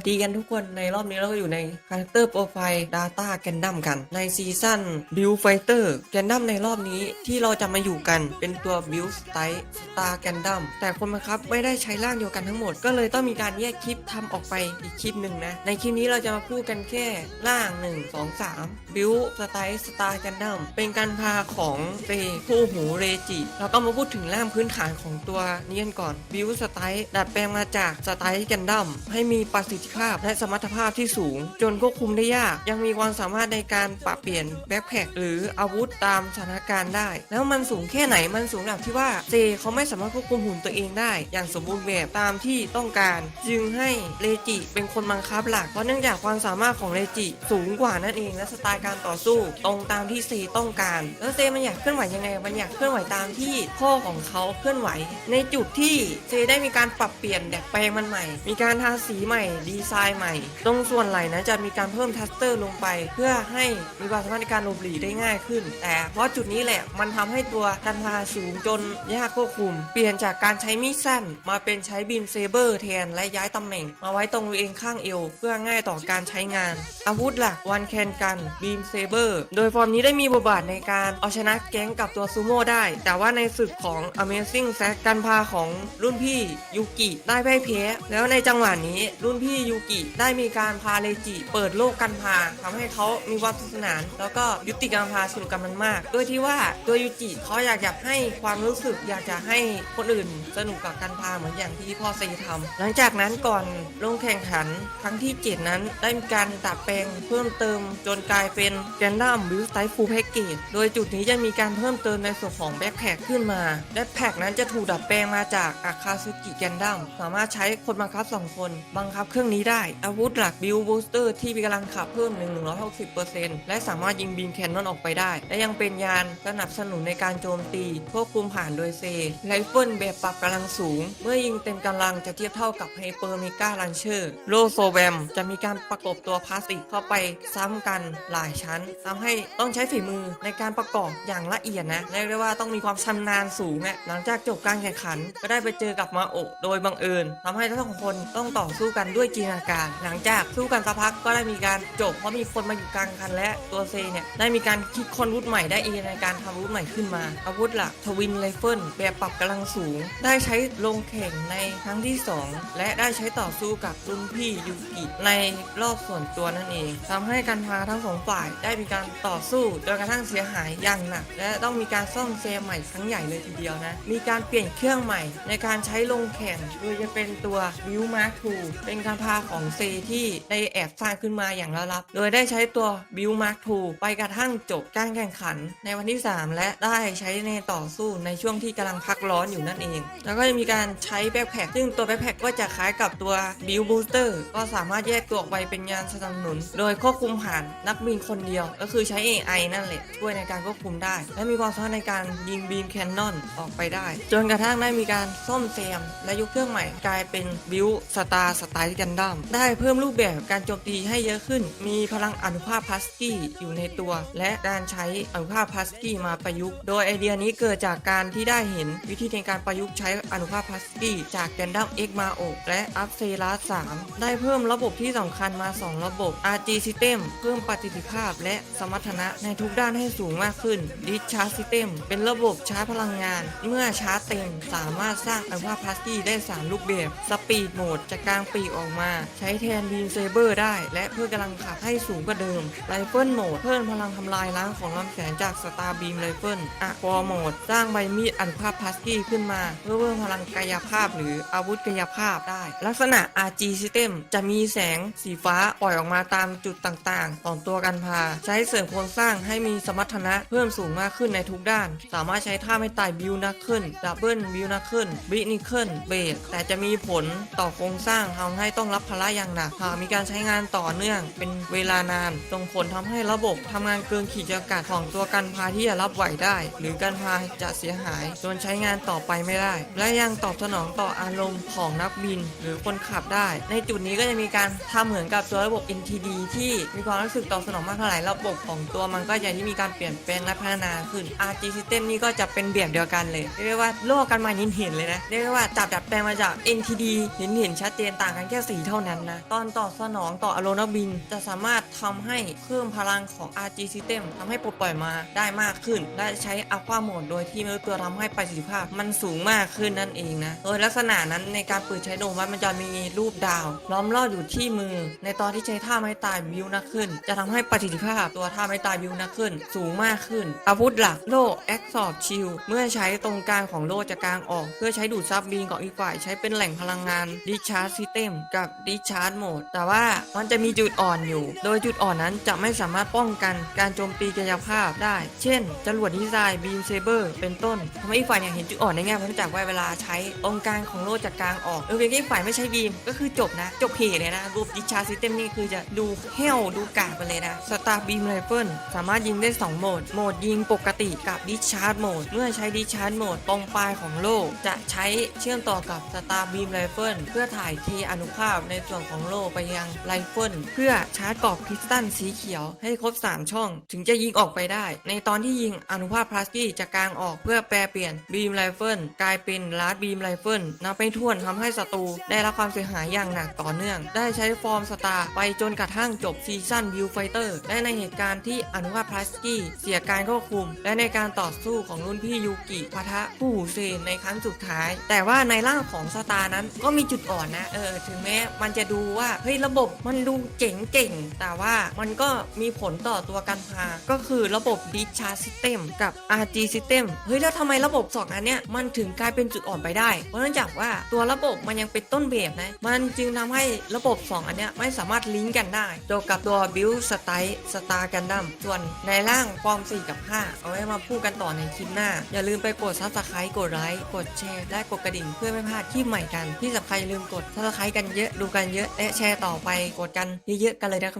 วัสดีกันทุกคนในรอบนี้เราก็อยู่ใน Character Profile Data Gundam กัน ในซีซั่น Build Fighter Gundam ในรอบนี้ที่เราจะมาอยู่กันเป็นตัว Build Style Star Gundam แต่คนบังคับไม่ได้ใช้ร่างเดียวกันทั้งหมด ก็เลยต้องมีการแยกคลิปทำออกไปอีกคลิปหนึ่งนะ ในคลิปนี้เราจะมาพูดกันแค่ร่าง 1 2 3 Build Style Star Gundam เป็นการพาของเรคู่หูเรจิแล้วก็มาพูดถึงร่างพื้นฐานของตัวนี้กันก่อน Build Style ดัดแปลงมาจาก Style Gundam ให้มีประสิทธิภาพ และสมรรถภาพที่สูง จนควบคุมได้ยาก ยังมีความสามารถในการปรับเปลี่ยนแบ็คแพคหรืออาวุธตามสถานการณ์ได้ แล้วมันสูงแค่ไหนมันสูงแบบที่ว่าเจเขาไม่สามารถควบคุมหุ่นตัวเองได้ อย่างสมบูรณ์แบบตามที่ต้องการ จึงให้เรจิเป็นคนบังคับหลักเพราะเนื่องจากความสามารถของเรจิสูงกว่านั่นเองและสไตล์การต่อสู้ ตรงตามที่เซต้องการ แล้วเซมันอยากเคลื่อนไหวยังไงมันอยากเคลื่อนไหวตามที่พ่อของเขาเคลื่อนไหว ในจุดที่เซได้มีการปรับเปลี่ยนดัดแปลงมันใหม่ มีการทาสีใหม่ดีไซน์ใหม่ ตรงส่วนไหล่นะจะมีการเพิ่มทัสเตอร์ลงไป เพื่อให้มีความสามารถในการหลบหลีได้ง่ายขึ้น แต่เพราะจุดนี้แหละมันทำให้ตัวกันพาสูงจนยากควบคุม เปลี่ยนจากการใช้มีดสั้นมาเป็นใช้บีมเซเบอร์แทนและย้ายตำแหน่ง มาไว้ตรงริเวณข้างเอว เพื่อง่ายต่อการใช้งาน อาวุธหลักวันแคนกันบีมเซเบอร์โดยฟอร์มนี้ได้มีบทบาทในการเอาชนะแก๊งกับตัวซูโม่ได้ แต่ว่าในศึกของ Amazing z ซกันพาของรุ่นพี่ยูกิได้พ่ายแพ้แล้วในจังหวะนี้รุ่นพี่ยูกิได้มีการพาเลจิ เปิดโลกกันพาทำให้เขามีความสนุกสนาน แล้วก็ยุติการพาสนุกกันมันมาก โดยที่ว่าตัวยูจิเขาอยากจะให้ความรู้สึกอยากจะให้คนอื่นสนุกกับการพาเหมือนอย่างที่พ่อเซีทำหลังจากนั้นก่อนลงแข่งขันครั้งที่ 7 นั้นได้มีการดัดแปลงเพิ่มเติมจนกลายเป็นแกนดัมบิวสไตล์ฟูลแพ็กเกจโดยจุดนี้จะมีการเพิ่มเติมในส่วนของแบ็คแพคขึ้นมาแบ็คแพคนั้นจะถูกดัดแปลงมาจากอาคาซึกิแกนดัมสามารถใช้คนบังคับ 2 คนบังคับเครื่องนี้ได้ อาวุธหลักบิวบูสเตอร์ที่มีกำลังขับเพิ่ม 160%และสามารถยิงบีมแคนนอนออกไปได้ และยังเป็นยานสนับสนุนในการโจมตีควบคุมผ่านโดยเซไรเฟิลแบบปรับกำลังสูง เมื่อยิงเต็มกำลังจะเทียบเท่ากับไฮเปอร์เมกาลันเชอร์โลโซแวมจะมีการประกบตัวพลาสติกเข้าไปซ้ำกันหลายชั้นทำให้ต้องใช้ฝีมือในการประกอบอย่างละเอียดนะเรียกได้ว่าต้องมีความชำนาญสูงอะหลังจากจบการแข่งขัน ก็ได้ไปเจอกับมาโอโดยบังเอิญทำให้ทั้งสองคนต้องต่อสู้กันด้วยจินตนาการ หลังจากสู้กันสักพักก็ได้มีการจบเพราะมีคนมาอยู่กลางคันและตัวเซเนี่ยได้มีการคิดค้นอาวุธใหม่ได้เองในการทำอาวุธใหม่ขึ้นมา อาวุธหลักทวินไรเฟิลแบบปรับกำลังสูง ได้ใช้ลงแข่งในครั้งที่ 2 และได้ใช้ต่อสู้กับรุ่นพี่ยูกิในรอบส่วนตัวนั่นเองทำให้การพาทั้งสองฝ่ายได้มีการต่อสู้จนกระทั่งเสียหายอย่างหนักและต้องมีการซ่อมแซมใหม่ครั้งใหญ่เลยทีเดียวนะ มีการเปลี่ยนเครื่องใหม่ในการใช้ลงแข่งโดยจะเป็นตัวบิวมาร์คูเป็นการพาของเซที่ได้แอบสร้างขึ้นมาอย่างลับๆ โดยได้ใช้ตัวบิวมาร์คูไปกระทั่งจบการแข่งขันในวันที่ 3 และได้ใช้ในต่อสู้ในช่วงที่กำลังพักร้อนอยู่นั่นเอง แล้วก็จะมีการใช้แบ็คแพคซึ่งตัวแบ็คแพคก็จะคล้ายกับตัวบิวบูสเตอร์ก็สามารถแยกตัวออกไปเป็นยานสนับสนุน โดยควบคุมผ่านนักบินคนเดียว ก็คือใช้ AI นั่นแหละช่วยในการควบคุมได้ และมีความสามารถในการยิงบีมแคนนอนออกไปได้ จนกระทั่งได้มีการซ่อมแซมและยกเครื่องใหม่กลายเป็นบิวสตาร์สไตล์กันดั้มได้เพิ่มรูปแบบการโจมตีให้เยอะขึ้น มีพลังอนุภาพพลาสกี้อยู่ในตัว และการใช้อนุภาพพลาสกี้มาประยุกต์ โดยไอเดียนี้เกิดจากการที่ได้เห็นวิธีในการประยุกต์ใช้อนุภาพพลาสกี้จากแกนดั้มเอ็กมาโอและอัพเซรัส3ได้เพิ่มระบบที่สำคัญมา 2 ระบบ RG System เพิ่มประสิทธิภาพและสมรรถนะในทุกด้านให้สูงมากขึ้น Discharge System เป็นระบบชาร์จพลังงาน เมื่อชาร์จเต็มสามารถสร้างอนุภาพพลาสกี้ได้ 3 รูปแบบ Speed Mode จะกลางปีออกมาใช้แทน Beam Saber ได้ และเพื่อกำลังขับให้สูงกว่าเดิม Rifle Mode เพิ่มพลังทำลายล้างของลำแสงจาก Star Beam Rifle Aqua Mode สร้างใบมีดอันภาพพลาสกี้ขึ้นมา เพื่อเพิ่มพลังกายภาพหรืออาวุธกายภาพได้ ลักษณะ RG System จะมีแสงสีฟ้าปล่อยออกมาตามจุดต่างๆ ของตัวกันพา ใช้เสริมโครงสร้างให้มีสมรรถนะเพิ่มสูงมากขึ้นในทุกด้าน สามารถใช้ท่าไม่ตายบิวนักขึ้นดับเบิลบิวนักขึ้นบินิเคิลเบสแต่จะมีผลต่อโครงสร้างทำให้ต้องรับภาระอย่างหนักหากมีการใช้งานต่อเนื่อง เป็นเวลานานส่งผลทำให้ระบบทำงานเกินขีดจำกัดของตัวกันพาที่จะรับไหวได้ หรือกันพาจะเสียหายจนใช้งานต่อไปไม่ได้ และยังตอบสนองต่ออารมณ์ของนักบิน หรือคนขับได้ ในจุดนี้ก็จะมีการทำเหมือนกับตัวระบบ NTD ที่มีความรู้สึกตอบสนองมากเท่าไหร่ระบบของตัวมันก็จะที่มีการเปลี่ยนแปลงและพัฒนาขึ้น RG System นี่ก็จะเป็นแบบเดียวกันเลยเรียกว่าโลกกันมาเห็นเห็นเลยนะเรียกว่าจับดัดแปลงมาจาก NTD เห็นเห็นชัดเจนต่างกันแค่สีเท่านั้นนะ ตอนตอบสนองต่ออโลนาบิน จะสามารถทำให้เพิ่มพลังของ RG System ทำให้ปลดปล่อยมาได้มากขึ้น และใช้อัลฟาโหมดโดยที่ไม่รู้ตัวทำให้ประสิทธิภาพมันสูงมากขึ้นนั่นเองนะ โดยลักษณะนั้นในการเปิดใช้โดมวัดมันจะมีรูปดาว ล้อมรอบอยู่ที่มือ ในตอนที่ใช้ท่าไม้ตายบิวนักขึ้น จะทำให้ประสิทธิภาพตัวท่าไม้ตายบิวนักขึ้น สูงมากขึ้น อาวุธหลักโล่แอคซอ t ชิลเมื่อใช้ตรงกลางของโล่จะกลางออก เพื่อใช้ดูดซับบีนของอีกฝ่ายใช้เป็นแหล่งพลังงานดิชาร์ s ิ s เต็มกับดิชาร์ e โหมด แต่ว่ามันจะมีจุดอ่อนอยู่ โดยจุดอ่อนนั้นจะไม่สามารถป้องกันการโจมตีกายภาพได้ เช่น จรวดดีไซน์บีมเซเบอร์เป็นต้นทำให้อีกฝ่ายเนี่ยเห็นจุดอ่อนได้ง่ายเพราะเนื่องจากว่าเวลาใช้ตรงกลางของโล่จะกกลางออกเออเพียงแค่อีกฝ่ายไม่ใช้บีมก็คือจบนะ จบเพเลยนะรูปดิชาร์ s ิ s เต็มนี่คือจะดูเหี้ยวดูกากไปเลยนะสตาร์บีมไรเฟิลสามารถยิงได้สองโหมด โหมดยิงปกติกับดิชาร์ e โหมด เมื่อใช้ดิชาร์ e โหมดตรงปลายของโลจะใช้เชื่อมต่อกับสตาร์บีมไรเฟิลเพื่อถ่ายเทอนุภาพในส่วนของโล่ไปยังไรเฟิลเพื่อชาร์จกรอบคริสตัลสีเขียวให้ครบ 3 ช่อง ถึงจะยิงออกไปได้ ในตอนที่ยิงอนุภาพพลาสกี้จะกางออกเพื่อแปลเปลี่ยนบีมไรเฟิลกลายเป็นลาร์ดบีมไรเฟิลนับไม่ถ้วนทำให้ศัตรูได้รับความเสียหายอย่างหนักต่อเนื่อง ได้ใช้ฟอร์มสตาร์ไปจนกระทั่งจบซีซั่นวิวไฟเตอร์และในเหตุการณ์ที่อนุภาพพลาสกี้เสียการควบคุม และในการต่อสู้ของรุ่นพี่ยูกิปะทะผู้หูเซนในครั้งสุดท้าย แต่ว่าในร่างของสตาร์นั้นก็มีจุดอ่อนนะเออถึงแม้มันจะดูว่าเฮ้ยระบบมันดูเจ๋งเก่งๆแต่ว่ามันก็มีผลต่อตัวกันพา ก็คือระบบ Discharge System กับ RG System เฮ้ยแล้วทำไมระบบสองอันเนี้ยมันถึงกลายเป็นจุดอ่อนไปได้ เพราะเนื่องจากว่าตัวระบบมันยังเป็นต้นแบบนะ มันจึงทำให้ระบบ 2 อันเนี้ยไม่สามารถลิงก์กันได้เกี่ยวกับตัว Build Style Star Gundam ส่วนในร่างฟอร์ม 4 กับ 5 เอาไว้มาพูดกันต่อในคลิปหน้า อย่าลืมไปกด Subscribe กดไลค์กดแชร์และกดกระดิ่งเพื่อไม่พลาดคลิปใหม่กัน ที่สำคัญอย่าลืมกด Subscribe กันเยอะดูกันเยอะและแชร์ต่อไปกดกันเยอะๆกันเลยนะครับ